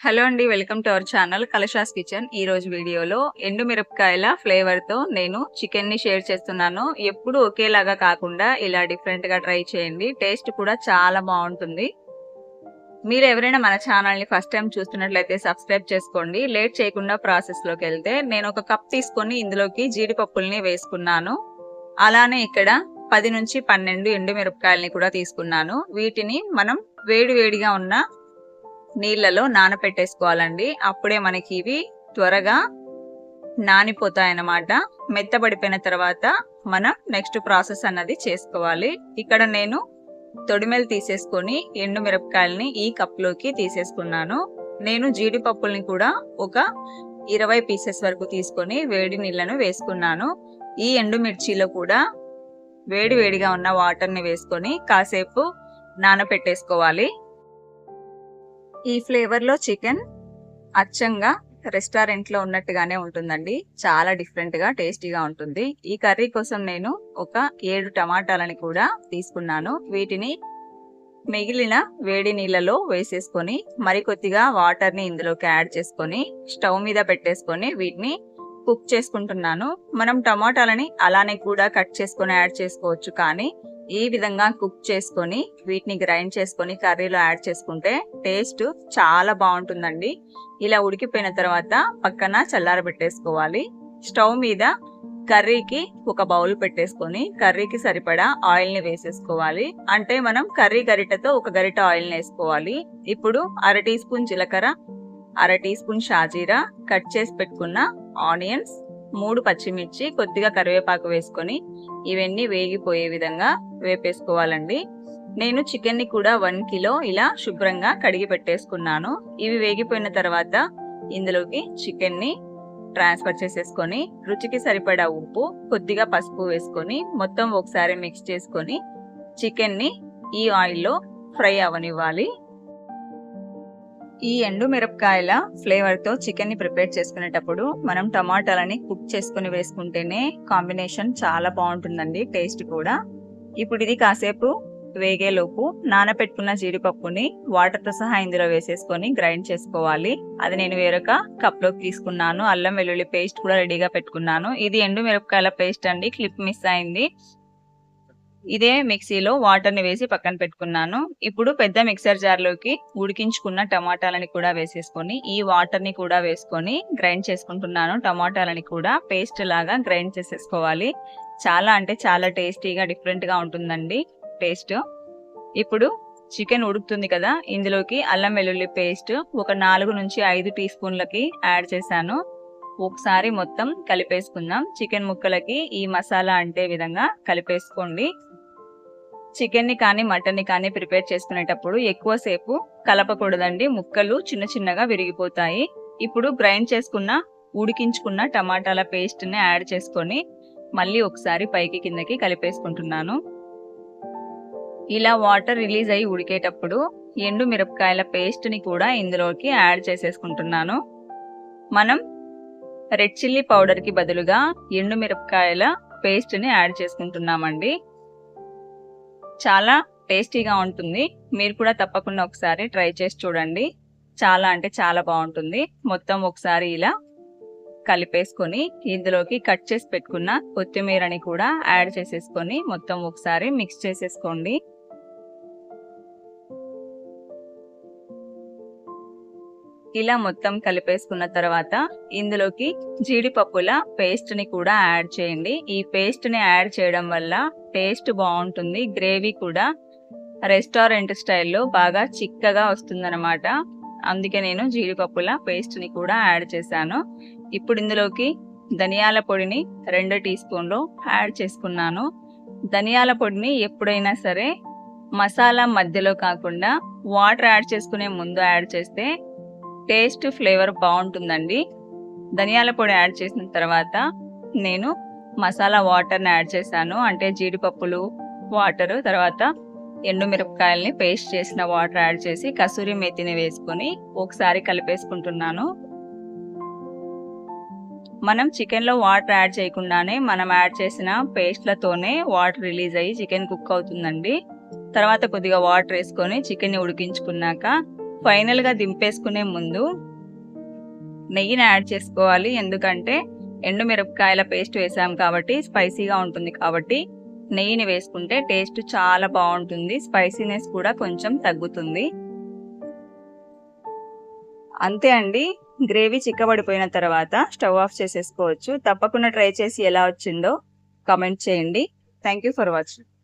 Hello అండి welcome to our channel Kalasha's kitchen. ఈ రోజు వీడియోలో ఎండు మిరపకాయల ఫ్లేవర్తో నేను చికెన్ని షేర్ చేస్తున్నాను. ఎప్పుడు ఒకేలాగా కాకుండా ఇలా డిఫరెంట్గా ట్రై చేయండి. టేస్ట్ కూడా చాలా బాగుంటుంది. మీరు ఎవరైనా మన ఛానల్ని ఫస్ట్ టైం చూస్తున్నట్లయితే సబ్స్క్రైబ్ చేసుకోండి. లేట్ చేయకుండా ప్రాసెస్లోకి వెళ్తే నేను ఒక కప్ తీసుకొని ఇందులోకి జీడిపప్పుల్ని వేసుకున్నాను. అలానే ఇక్కడ పది నుంచి పన్నెండు ఎండు మిరపకాయలని కూడా తీసుకున్నాను. వీటిని మనం వేడి వేడిగా ఉన్న నీళ్ళలో నానపెట్టేసుకోవాలండి. అప్పుడే మనకి ఇవి త్వరగా నానిపోతాయన్నమాట. మెత్తబడిపోయిన తర్వాత మనం నెక్స్ట్ ప్రాసెస్ అన్నది చేసుకోవాలి. ఇక్కడ నేను తొడిమెలు తీసేసుకొని ఎండు మిరపకాయలని ఈ కప్లోకి తీసేసుకున్నాను. నేను జీడిపప్పుల్ని కూడా ఒక ఇరవై పీసెస్ వరకు తీసుకొని వేడి నీళ్ళను వేసుకున్నాను. ఈ ఎండుమిర్చిలో కూడా వేడి వేడిగా ఉన్న వాటర్ని వేసుకొని కాసేపు నానపెట్టేసుకోవాలి. ఈ ఫ్లేవర్లో చికెన్ అచ్చంగా రెస్టారెంట్లో ఉన్నట్టుగానే ఉంటుందండి. చాలా డిఫరెంట్గా టేస్టీగా ఉంటుంది. ఈ కర్రీ కోసం నేను ఒక ఏడు టమాటాలని కూడా తీసుకున్నాను. వీటిని మిగిలిన వేడి నీళ్ళలో వేసేసుకొని మరికొద్దిగా వాటర్ని ఇందులోకి యాడ్ చేసుకొని స్టవ్ మీద పెట్టేసుకొని వీటిని కుక్ చేసుకుంటున్నాను. మనం టమాటాలని అలానే కూడా కట్ చేసుకొని యాడ్ చేసుకోవచ్చు కానీ ఈ విధంగా కుక్ చేసుకొని వీటిని గ్రైండ్ చేసుకొని కర్రీలో యాడ్ చేసుకుంటే టేస్ట్ చాలా బాగుంటుందండి. ఇలా ఉడికిపోయిన తర్వాత పక్కన చల్లారబెట్టేసుకోవాలి స్టవ్ మీద కర్రీకి ఒక బౌల్ పెట్టేసుకొని కర్రీకి సరిపడా ఆయిల్ని వేసేసుకోవాలి. అంటే మనం కర్రీ గరిటతో ఒక గరిట ఆయిల్ వేసుకోవాలి. ఇప్పుడు అర టీ స్పూన్ జీలకర్ర అర టీ స్పూన్ షాజీరా కట్ చేసి పెట్టుకున్న ఆనియన్స్ మూడు పచ్చిమిర్చి కొద్దిగా కరివేపాకు వేసుకొని ఇవన్నీ వేగిపోయే విధంగా వేపేసుకోవాలండి. నేను చికెన్ని కూడా వన్ కిలో ఇలా శుభ్రంగా కడిగి పెట్టేసుకున్నాను. ఇవి వేగిపోయిన తర్వాత ఇందులోకి చికెన్ని ట్రాన్స్ఫర్ చేసేసుకొని రుచికి సరిపడా ఉప్పు కొద్దిగా పసుపు వేసుకొని మొత్తం ఒకసారి మిక్స్ చేసుకొని చికెన్ని ఈ ఆయిల్లో ఫ్రై అవనివ్వాలి. ఈ ఎండు మిరపకాయల ఫ్లేవర్తో చికెన్ని ప్రిపేర్ చేసుకునేటప్పుడు మనం టమాటాలని కుక్ చేసుకుని వేసుకుంటేనే కాంబినేషన్ చాలా బాగుంటుందండి టేస్ట్ కూడా. ఇప్పుడు ఇది కాసేపు వేగేలోపు నానపెట్టుకున్న జీడిపప్పుని వాటర్తో సహా ఇందులో వేసేసుకొని గ్రైండ్ చేసుకోవాలి. అది నేను వేరొక కప్లోకి తీసుకున్నాను. అల్లం వెల్లుల్లి పేస్ట్ కూడా రెడీగా పెట్టుకున్నాను. ఇది ఎండు మిరపకాయల పేస్ట్ అండి క్లిప్ మిస్ అయింది. ఇదే మిక్సీలో వాటర్ని వేసి పక్కన పెట్టుకున్నాను. ఇప్పుడు పెద్ద మిక్సర్ జార్లోకి ఉడికించుకున్న టమాటాలని కూడా వేసేసుకొని ఈ వాటర్ని కూడా వేసుకొని గ్రైండ్ చేసుకుంటున్నాను. టమాటాలని కూడా పేస్ట్ లాగా గ్రైండ్ చేసేసుకోవాలి. చాలా అంటే చాలా టేస్టీగా డిఫరెంట్గా ఉంటుందండి టేస్ట్. ఇప్పుడు చికెన్ ఉడుకుతుంది కదా ఇందులోకి అల్లం వెల్లుల్లి పేస్ట్ ఒక నాలుగు నుంచి ఐదు టీ స్పూన్లకి యాడ్ చేశాను. ఒకసారి మొత్తం కలిపేసుకుందాం. చికెన్ ముక్కలకి ఈ మసాలా అంటే విధంగా కలిపేసుకోండి. చికెన్ని కానీ మటన్ని కానీ ప్రిపేర్ చేసుకునేటప్పుడు ఎక్కువసేపు కలపకూడదండి. ముక్కలు చిన్న చిన్నగా విరిగిపోతాయి. ఇప్పుడు గ్రైండ్ చేసుకున్న ఉడికించుకున్న టమాటాల పేస్ట్ని యాడ్ చేసుకొని మళ్ళీ ఒకసారి పైకి కిందకి కలిపేసుకుంటున్నాను. ఇలా వాటర్ రిలీజ్ అయ్యి ఉడికేటప్పుడు ఎండు మిరపకాయల పేస్ట్ని కూడా ఇందులోకి యాడ్ చేసేసుకుంటున్నాను. మనం రెడ్ చిల్లీ పౌడర్కి బదులుగా ఎండు మిరపకాయల పేస్ట్ని యాడ్ చేసుకుంటున్నామండి. చాలా టేస్టీగా ఉంటుంది. మీరు కూడా తప్పకుండా ఒకసారి ట్రై చేసి చూడండి. చాలా అంటే చాలా బాగుంటుంది. మొత్తం ఒకసారి ఇలా కలిపేసుకొని ఇందులోకి కట్ చేసి పెట్టుకున్న కొత్తిమీరని కూడా యాడ్ చేసేసుకొని మొత్తం ఒకసారి మిక్స్ చేసేసుకోండి. ఇలా మొత్తం కలిపేసుకున్న తర్వాత ఇందులోకి జీడిపప్పుల పేస్ట్ని కూడా యాడ్ చేయండి. ఈ పేస్ట్ని యాడ్ చేయడం వల్ల టేస్ట్ బాగుంటుంది. గ్రేవీ కూడా రెస్టారెంట్ స్టైల్లో బాగా చిక్కగా వస్తుందన్నమాట. అందుకే నేను జీడిపప్పుల పేస్ట్ని కూడా యాడ్ చేశాను. ఇప్పుడు ఇందులోకి ధనియాల పొడిని రెండు టీ స్పూన్లు యాడ్ చేసుకున్నాను. ధనియాల పొడిని ఎప్పుడైనా సరే మసాలా మధ్యలో కాకుండా వాటర్ యాడ్ చేసుకునే ముందు యాడ్ చేస్తే టేస్ట్ ఫ్లేవర్ బాగుంటుందండి. ధనియాల పొడి యాడ్ చేసిన తర్వాత నేను మసాలా వాటర్ని యాడ్ చేశాను. అంటే జీడిపప్పులు వాటర్ తర్వాత ఎండు మిరపకాయల్ని పేస్ట్ చేసిన వాటర్ యాడ్ చేసి కసూరి మేతిని వేసుకొని ఒకసారి కలిపేసుకుంటున్నాను. మనం చికెన్లో వాటర్ యాడ్ చేయకుండానే మనం యాడ్ చేసిన పేస్ట్లతోనే వాటర్ రిలీజ్ అయ్యి చికెన్ కుక్ అవుతుందండి. తర్వాత కొద్దిగా వాటర్ వేసుకొని చికెన్ని ఉడికించుకున్నాక ఫైనల్గా దింపేసుకునే ముందు నెయ్యిని యాడ్ చేసుకోవాలి. ఎందుకంటే ఎండు మిరపకాయల పేస్ట్ వేసాం కాబట్టి స్పైసీగా ఉంటుంది కాబట్టి నెయ్యిని వేసుకుంటే టేస్ట్ చాలా బాగుంటుంది. స్పైసీనెస్ కూడా కొంచెం తగ్గుతుంది. అంతే అండి. గ్రేవీ చిక్కబడిపోయిన తర్వాత స్టవ్ ఆఫ్ చేసేసుకోవచ్చు. తప్పకుండా ట్రై చేసి ఎలా వచ్చిందో కమెంట్ చేయండి. Thank you for watching.